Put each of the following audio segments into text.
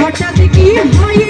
হঠাৎ কি হইল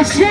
আশা